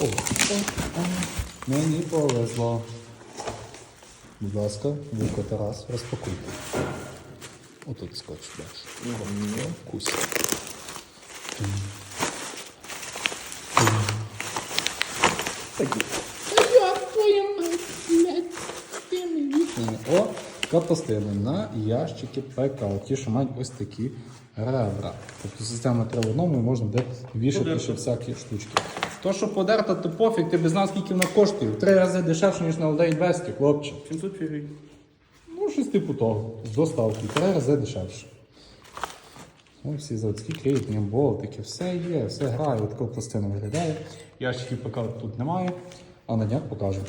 О, о, о, мені повезло. Будь ласка, Вуко Тарас, розпакуйте. Отут скотч даш. Кусь. О, капустини на ящики ПК. Ті, що мають ось такі ребра. Тобто система три в одному і можна буде вішати ще всякі штучки. То, що подерта, то пофіг, ти б знав, скільки вона коштує. В три рази дешевше, ніж на Олдей Інвесті, хлопче. 700 фігій. Ну, щось типу того. З доставки. Три рази дешевше. Ну, всі заводські кріплення, болтики, все є, все грає, от така пластина виглядає. Ящиків поки тут немає, а на днях покажу.